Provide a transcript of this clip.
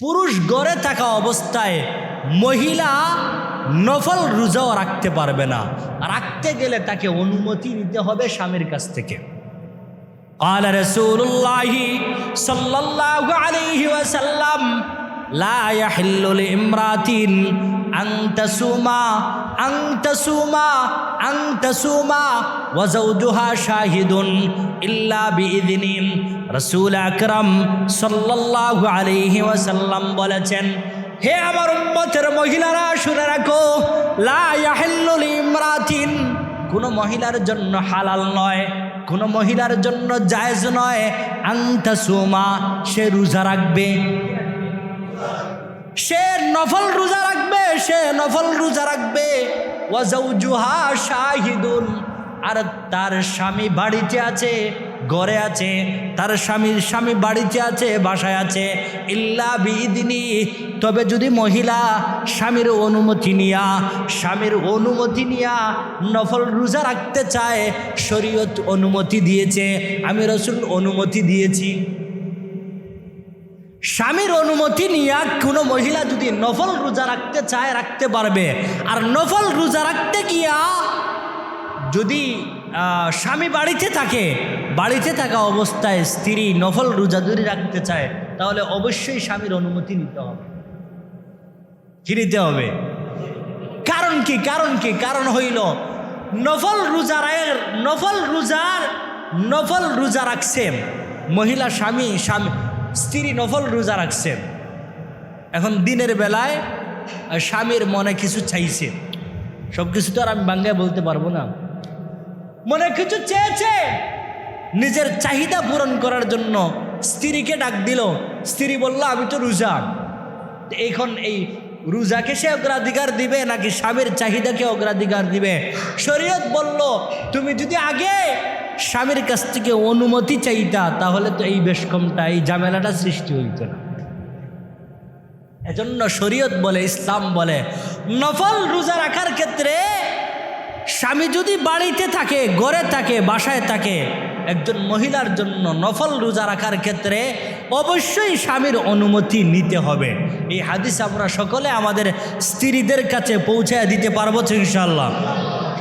পুরুষ গড়ে থাকা অবস্থায় মহিলা নফল রোজাও রাখতে পারবে না রাখতে গেলে তাকে অনুমতি নিতে হবে স্বামীর কাছ থেকে قال رسول الله صلى الله عليه وسلم لا يحل لامرأة আংতাসুমা আংতাসুমা আংতাসুমা ওয়াজাউজুহা শাহিদুন ইল্লা বিইযনি রাসূল আকরাম সাল্লাল্লাহু বলেছেন, হে আমার উম্মতের মহিলারা, শুনে রাখো, লা ইয়াহিল্লু লিমরাতিন। কোনো মহিলার জন্য হালাল নয়, কোনো মহিলার জন্য জায়েজ নয়। আংতা সুমা, সে রোজা রাখবে। সে নফল রোজা রাখবে সে নফল রোজা রাখবে। ওয়াজাউজুহা শাহিদুন। আর তার স্বামী বাড়িতে আছে, ঘরে আছে, তার স্বামীর স্বামী বাড়িতে আছে, বাসায় আছে। ইল্লা বিদিনী তবে যদি মহিলা স্বামীর অনুমতি নিয়া, স্বামীর অনুমতি নিয়া নফল রোজা রাখতে চায়, শরীয়ত অনুমতি দিয়েছে, আমি রসুল অনুমতি দিয়েছি। স্বামীর অনুমতি নিয়ে কোনো মহিলা যদি নফল রোজা রাখতে চায়, রাখতে পারবে। আর নফল রোজা রাখতে গিয়া যদি স্বামী বাড়িতে থাকে, বাড়িতে থাকা অবস্থায় স্ত্রী নফল রোজা যদি রাখতে চায়, তাহলে অবশ্যই স্বামীর অনুমতি নিতে হবে। কি নিতে হবে? কারণ কি কারণ কি? কারণ হইল, নফল রোজার নফল রোজার নফল রোজা রাখছেন মহিলা স্বামী স্বামী স্ত্রী নফল রোজা রাখছেন এখন দিনের বেলায় স্বামীর মনে কিছু চাইছে। সব কিছু তো আর আমি বাংলায় বলতে পারব না। মনে কিছু চেয়েছে? নিজের চাহিদা পূরণ করার জন্য স্ত্রীকে ডাক দিল। স্ত্রী বলল, আমি তো রোজা। এখন এই রোজাকে সে অগ্রাধিকার দিবে, নাকি স্বামীর চাহিদাকে অগ্রাধিকার দিবে? শরীয়ত বলল, তুমি যদি আগে স্বামীর কাছ থেকে অনুমতি চাইতা, তাহলে তো এই বেশকমটা এই ঝামেলাটা সৃষ্টি হইত না। এজন্য শরীয়ত বলে, ইসলাম বলে, নফল রোজা রাখার ক্ষেত্রে স্বামী যদি বাড়িতে থাকে, ঘরে থাকে, বাসায় থাকে, একজন মহিলার জন্য নফল রোজা রাখার ক্ষেত্রে অবশ্যই স্বামীর অনুমতি নিতে হবে। এই হাদিস আমরা সকলে আমাদের স্ত্রীদের কাছে পৌঁছায় দিতে পারব ইনশাল্লাহ